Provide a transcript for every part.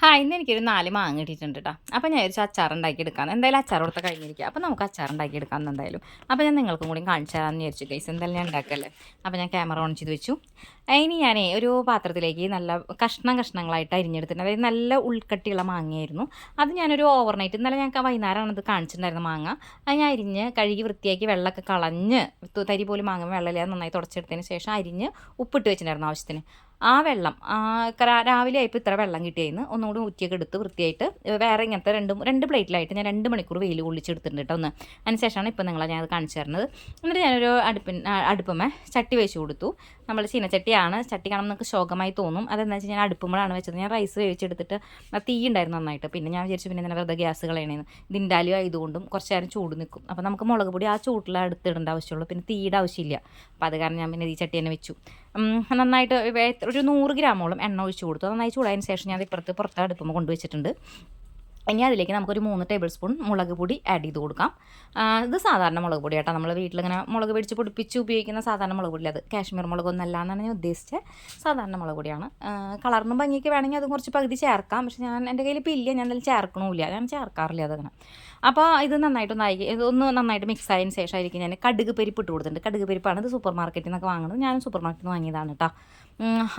ഹാ ഇന്ന് എനിക്കൊരു നാല് മാങ്ങ കിട്ടിയിട്ടുണ്ട് കേട്ടോ അപ്പോൾ ഞാൻ ഒരു അച്ചാർ ഉണ്ടാക്കി എടുക്കാം എന്തായാലും അച്ചാർ കൊടുത്ത കഴിഞ്ഞിരിക്കുക അപ്പോൾ നമുക്ക് അച്ചാർ ഉണ്ടാക്കി എടുക്കാം എന്തായാലും. അപ്പോൾ ഞാൻ നിങ്ങൾക്കും കൂടി കാണിച്ചു തരാമെന്ന് വിചാരിച്ചു ഗൈസ് എന്തായാലും ഞാൻ ഉണ്ടാക്കല്ലേ? അപ്പോൾ ഞാൻ ക്യാമറ ഓൺ ചെയ്ത് വെച്ചു. ഇനി ഞാനേ ഒരു പാത്രത്തിലേക്ക് നല്ല കഷ്ണം കഷ്ണങ്ങളായിട്ട് അരിഞ്ഞെടുത്തിട്ടുണ്ട്. അതായത് നല്ല ഉൾക്കട്ടിയുള്ള മാങ്ങയായിരുന്നു. അത് ഞാനൊരു ഓവർനൈറ്റ് ഇന്നലെ ഞങ്ങൾക്ക് വൈകുന്നേരമാണ് അത് കാണിച്ചിട്ടുണ്ടായിരുന്ന മാങ്ങ. അത് ഞാൻ അരിഞ്ഞ് കഴുകി വൃത്തിയാക്കി വെള്ളമൊക്കെ കളഞ്ഞ് തരി പോലും മാങ്ങ വെള്ളമില്ലാതെ നന്നായി തുടച്ചെടുത്തതിന് ശേഷം അരിഞ്ഞ് ഉപ്പിട്ട് വെച്ചിട്ടുണ്ടായിരുന്നു ആവശ്യത്തിന്. ആ വെള്ളം രാവിലെ ആയപ്പോൾ ഇത്ര വെള്ളം കിട്ടിയായിരുന്നു ഒന്നുകൂടി ഊറ്റിയൊക്കെ എടുത്ത് വൃത്തിയായിട്ട് വേറെ ഇങ്ങനത്തെ രണ്ട് രണ്ട് പ്ലേറ്റിലായിട്ട് ഞാൻ രണ്ട് മണിക്കൂർ വെയിൽ കൊള്ളിച്ചെടുത്തിട്ടുണ്ട് കേട്ടോ ഒന്ന്. അതിനുശേഷമാണ് ഇപ്പോൾ നിങ്ങളെ ഞാൻ അത് കാണിച്ചു തരുന്നത്. എന്നിട്ട് ഞാനൊരു അടുപ്പിൻ അടുപ്പമേ ചട്ടി വെച്ച് കൊടുത്തു. നമ്മൾ ചീനച്ചട്ടിയാണ് ചട്ടി കാണുമ്പോൾ നമുക്ക് ശോകമായി തോന്നും. അതെന്താ വെച്ചാൽ ഞാൻ അടുപ്പുമ്പോഴാണ് വെച്ചത്. ഞാൻ റൈസ് വേവിച്ചെടുത്തിട്ട് തീ ഉണ്ടായിരുന്നു നന്നായിട്ട്. പിന്നെ ഞാൻ വിചാരിച്ചു പിന്നെ വെറുതെ ഗ്യാസ് കളയണേന്ന്. ഇതിന്റെ ആയതുകൊണ്ടും കുറച്ച് നേരം ചൂട് നിൽക്കും. അപ്പോൾ നമുക്ക് മുളക് പൊടി ആ ചൂട്ടിൽ അടുത്തിടേണ്ട ആവശ്യമുള്ളൂ. പിന്നെ തീയുടെ ആവശ്യമില്ല. അപ്പോൾ അത് കാരണം ഞാൻ പിന്നെ ഈ ചട്ടി തന്നെ വെച്ചു. നന്നായിട്ട് ഒരു നൂറ് ഗ്രാമോളം എണ്ണ ഒഴിച്ച് കൊടുത്തു. നന്നായി ചൂടായതിന് ശേഷം ഞാൻ ഇപ്പുറത്ത് പുറത്ത് അടുപ്പുമ്പോൾ കൊണ്ടുവച്ചിട്ടുണ്ട്. ഇനി അതിലേക്ക് നമുക്കൊരു മൂന്ന് ടേബിൾ സ്പൂൺ മുളക് പൊടി ആഡ് ചെയ്ത് കൊടുക്കാം. ഇത് സാധാരണ മുളക് പൊടി കേട്ടോ. നമ്മൾ വീട്ടിലിങ്ങനെ മുളക് പിടിച്ച് പൊടിപ്പിച്ച് ഉപയോഗിക്കുന്ന സാധാരണ മുളക് പൊടി അത് കാശ്മീർ മുളകൊന്നല്ല എന്നാണ് ഞാൻ ഉദ്ദേശിച്ചത് സാധാരണ മുളക് പൊടിയാണ്. കളറിനും ഭംഗിക്ക് വേണമെങ്കിൽ അത് കുറച്ച് പകുതി ചേർക്കാം. പക്ഷേ ഞാൻ എന്റെ കയ്യിൽ ഇപ്പോൾ ഇല്ല ഞാൻ അതിൽ ചേർക്കണമില്ല ഞാൻ ചേർക്കാറില്ല അതങ്ങനെ. അപ്പോൾ ഇത് നന്നായിട്ടൊന്ന് ആയി ഒന്ന് നന്നായിട്ട് മിക്സ് ആയതിന് ശേഷമായിരിക്കും ഞാൻ കടുക് പരിപ്പ് ഇട്ട് കൊടുത്തിട്ടുണ്ട്. കടുക് പരിപ്പാണ് ഇത് സൂപ്പർ മാർക്കറ്റിൽ നിന്നൊക്കെ വാങ്ങുന്നത്. ഞാനും സൂപ്പർ മാർക്കറ്റിൽ നിന്ന് വാങ്ങിയതാണ് കേട്ടോ.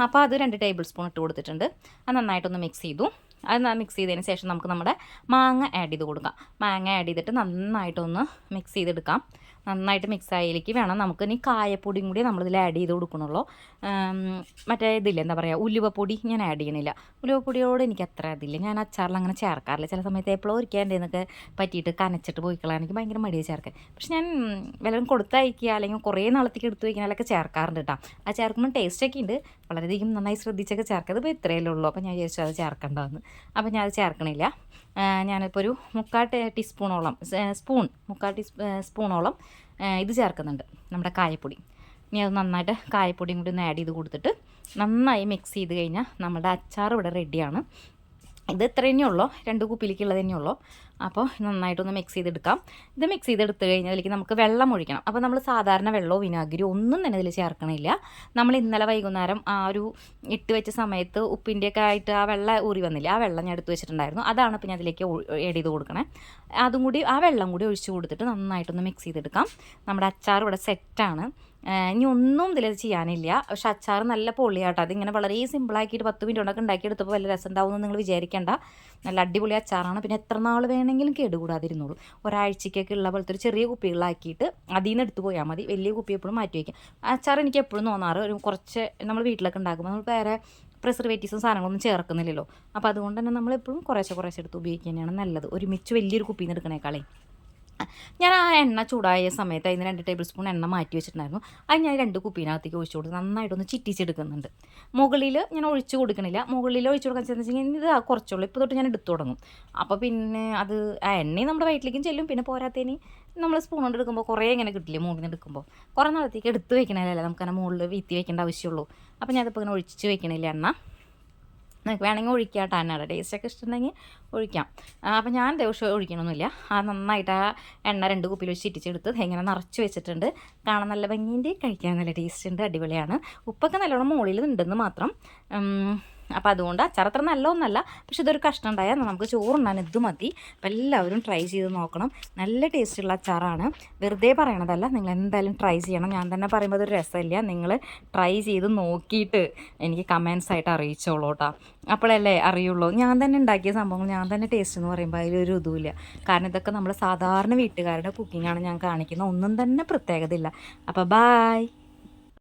അപ്പോൾ അത് രണ്ട് ടേബിൾ സ്പൂൺ ഇട്ട് കൊടുത്തിട്ടുണ്ട്. അത് നന്നായിട്ടൊന്ന് മിക്സ് ചെയ്തു. അത് മിക്സ് ചെയ്തതിന് ശേഷം നമുക്ക് നമ്മുടെ മാങ്ങ ആഡ് ചെയ്ത് കൊടുക്കാം. മാങ്ങ ആഡ് ചെയ്തിട്ട് നന്നായിട്ടൊന്ന് മിക്സ് ചെയ്തെടുക്കാം. നന്നായിട്ട് മിക്സ് ആയതിലേക്ക് വേണം നമുക്ക് ഇനി കായപ്പൊടിയും കൂടി നമ്മളിതിൽ ആഡ് ചെയ്ത് കൊടുക്കണുള്ളൂ. മറ്റേ ഇതില്ല എന്താ പറയുക ഉലുവപ്പൊടി ഞാൻ ആഡ് ചെയ്യണില്ല. ഉലുവപ്പൊടിയോട് എനിക്ക് അത്ര ഇതില്ല ഞാൻ അച്ചാറിൽ അങ്ങനെ ചേർക്കാറില്ല. ചില സമയത്ത് എപ്പോഴും ഒരിക്കാൻ എന്നൊക്കെ പറ്റിയിട്ട് കനച്ചിട്ട് പോയിക്കളാൻ എനിക്ക് ഭയങ്കര മടിയെ ചേർക്കാൻ. പക്ഷെ ഞാൻ വല്ലതും കൊടുത്തയക്കുക അല്ലെങ്കിൽ കുറേ നാളത്തേക്ക് എടുത്ത് വയ്ക്കാനൊക്കെ ചേർക്കാറുണ്ട് കേട്ടോ ആ ചേർക്കുമ്പോൾ ടേസ്റ്റൊക്കെ ഉണ്ട്. വളരെയധികം നന്നായി ശ്രദ്ധിച്ചൊക്കെ ചേർക്കുക ഇപ്പോൾ ഇത്രയല്ലേ ഉള്ളൂ. അപ്പോൾ ഞാൻ വിചാരിച്ചു അത് ചേർക്കേണ്ടതെന്ന് അപ്പോൾ ഞാൻ അത് ചേർക്കണില്ല. ഞാനിപ്പോൾ ഒരു മുക്കാൽ ടീസ്പൂണോളം സ്പൂൺ മുക്കാൽ ടീ സ്പൂണോളം ഇത് ചേർക്കുന്നുണ്ട് നമ്മുടെ കായപ്പൊടി. ഇനി അത് നന്നായിട്ട് കായപ്പൊടിയും കൂടി ഒന്ന് ആഡ് ചെയ്ത് കൊടുത്തിട്ട് നന്നായി മിക്സ് ചെയ്ത് കഴിഞ്ഞാൽ നമ്മുടെ അച്ചാർ ഇവിടെ റെഡിയാണ് ഇത് ഇത്ര തന്നെയുള്ളൂ രണ്ട് കുപ്പിയിലേക്കുള്ളത് തന്നെ ഉള്ളൂ അപ്പോൾ നന്നായിട്ടൊന്ന് മിക്സ് ചെയ്തെടുക്കാം. ഇത് മിക്സ് ചെയ്തെടുത്ത് കഴിഞ്ഞാൽ അതിലേക്ക് നമുക്ക് വെള്ളം ഒഴിക്കണം. അപ്പോൾ നമ്മൾ സാധാരണ വെള്ളമോ വിനാഗിരി ഒന്നും തന്നെ ഇതിൽ ചേർക്കണില്ല. നമ്മൾ ഇന്നലെ വൈകുന്നേരം ആ ഒരു ഇട്ട് വെച്ച സമയത്ത് ഉപ്പിന്റെയൊക്കെ ആയിട്ട് ആ വെള്ളം ഊറി വന്നില്ല ആ വെള്ളം ഞാൻ എടുത്ത് വെച്ചിട്ടുണ്ടായിരുന്നു. അതാണ് ഇപ്പോൾ ഞാൻ അതിലേക്ക് ആഡ് ചെയ്ത് കൊടുക്കണേ. അതും കൂടി ആ വെള്ളം കൂടി ഒഴിച്ച് കൊടുത്തിട്ട് നന്നായിട്ടൊന്ന് മിക്സ് ചെയ്തെടുക്കാം. നമ്മുടെ അച്ചാർ ഇവിടെ സെറ്റാണ് ഇനി ഒന്നും ഇതിൽ ചെയ്യാനില്ല. പക്ഷെ അച്ചാർ നല്ല പൊളിയാട്ടോ. അതിങ്ങനെ വളരെ സിമ്പിളാക്കിയിട്ട് പത്ത് മിനിറ്റ് ഉണ്ടാക്കി ഉണ്ടാക്കിയെടുത്തപ്പോൾ വലിയ രസം ഉണ്ടാവുമെന്ന് നിങ്ങൾ വിചാരിക്കേണ്ട. നല്ല അടിപൊളി അച്ചാറാണ്. പിന്നെ എത്ര നാൾ വേണമെങ്കിലും കേടുകൂടാതിരുന്നുള്ളൂ ഒരാഴ്ചയ്ക്കൊക്കെ ഉള്ള പോലത്തെ ഒരു ചെറിയ കുപ്പികളാക്കിയിട്ട് അതിൽ നിന്ന് എടുത്തു പോയാൽ മതി. വലിയ കുപ്പി എപ്പോഴും മാറ്റി വയ്ക്കാം അച്ചാർ എനിക്ക് എപ്പോഴും തോന്നാറ് ഒരു കുറച്ച് നമ്മൾ വീട്ടിലൊക്കെ ഉണ്ടാക്കുമ്പോൾ നമ്മൾ വേറെ പ്രിസർവേറ്റീവ്സും സാധനങ്ങളൊന്നും ചേർക്കുന്നില്ലല്ലോ. അപ്പോൾ അതുകൊണ്ട് തന്നെ നമ്മൾ എപ്പോഴും കുറേശ്ശെ കുറേശ്ശെ എടുത്ത് ഉപയോഗിക്കുക തന്നെയാണ് നല്ലത്. ഒരുമിച്ച് വലിയൊരു കുപ്പിയിൽ നിന്ന് എടുക്കണേക്കാളേ. ഞാൻ ആ എണ്ണ ചൂടായ സമയത്ത് അതിന് രണ്ട് ടേബിൾ സ്പൂൺ എണ്ണ മാറ്റി വെച്ചിട്ടുണ്ടായിരുന്നു. അത് ഞാൻ രണ്ട് കുപ്പീനകത്തേക്ക് ഒഴിച്ചു കൊടുത്ത് നന്നായിട്ടൊന്ന് ചിറ്റിച്ചെടുക്കുന്നുണ്ട്. മുകളിൽ ഞാൻ ഒഴിച്ചു കൊടുക്കണില്ല. മുകളിൽ ഒഴിച്ചു കൊടുക്കാൻ വെച്ചാൽ ഇത് കുറച്ചുള്ളൂ. ഇപ്പോൾ തൊട്ട് ഞാൻ എടുത്തു തുടങ്ങും. അപ്പോൾ പിന്നെ അത് ആ എണ്ണയും നമ്മുടെ വയറ്റിലേക്കും ചെല്ലും. പിന്നെ പോരാത്തേന് നമ്മൾ സ്പൂൺ കൊണ്ട് എടുക്കുമ്പോൾ കുറേ ഇങ്ങനെ കിട്ടില്ലേ മുകളിൽ നിന്ന് എടുക്കുമ്പോൾ കുറേ നാളത്തേക്ക് എടുത്ത് വെക്കണല്ലേ നമുക്കങ്ങനെ മുകളിൽ വീത്തി വെക്കേണ്ട ആവശ്യമുള്ളൂ അപ്പോൾ ഞാനതിപ്പോൾ ഇങ്ങനെ ഒഴിച്ച് വെക്കണില്ല എണ്ണ. നിങ്ങൾക്ക് വേണമെങ്കിൽ ഒഴിക്കാം കേട്ടോ എണ്ണയുടെ ടേസ്റ്റൊക്കെ ഇഷ്ടമുണ്ടെങ്കിൽ ഒഴിക്കാം. അപ്പോൾ ഞാൻ ദിവസം ഒഴിക്കണമൊന്നുമില്ല. ആ നന്നായിട്ട് ആ എണ്ണ രണ്ട് കുപ്പിയിൽ വെച്ച് ചിറ്റിച്ചെടുത്ത് ഇങ്ങനെ നിറച്ച് വെച്ചിട്ടുണ്ട്. കാണാൻ നല്ല ഭംഗിയുണ്ട് കഴിക്കാൻ നല്ല ടേസ്റ്റ് ഉണ്ട് അടിപൊളിയാണ്. ഉപ്പൊക്കെ നല്ലോണം മുകളിൽ ഉണ്ടെന്ന് മാത്രം. അപ്പോൾ അതുകൊണ്ട് അച്ചാറത്ര നല്ലതൊന്നല്ല പക്ഷെ ഇതൊരു കഷ്ണം ഉണ്ടായാൽ നമുക്ക് ചോറുണ്ടാൻ ഇത് മതി. അപ്പോൾ എല്ലാവരും ട്രൈ ചെയ്ത് നോക്കണം. നല്ല ടേസ്റ്റുള്ള അച്ചാറാണ്. വെറുതെ പറയണതല്ല നിങ്ങൾ എന്തായാലും ട്രൈ ചെയ്യണം. ഞാൻ തന്നെ പറയുമ്പോൾ അതൊരു രസമില്ല. നിങ്ങൾ ട്രൈ ചെയ്ത് നോക്കിയിട്ട് എനിക്ക് കമൻസ് ആയിട്ട് അറിയിച്ചോളൂ കേട്ടോ അപ്പോഴല്ലേ അറിയുള്ളൂ. ഞാൻ തന്നെ ഉണ്ടാക്കിയ സംഭവങ്ങൾ ഞാൻ തന്നെ ടേസ്റ്റ് എന്ന് പറയുമ്പോൾ അതിലൊരു ഇതുമില്ല. കാരണം ഇതൊക്കെ നമ്മൾ സാധാരണ വീട്ടുകാരുടെ കുക്കിങ്ങാണ് ഞാൻ കാണിക്കുന്നത് ഒന്നും തന്നെ പ്രത്യേകത ഇല്ല അപ്പോൾ ബായ്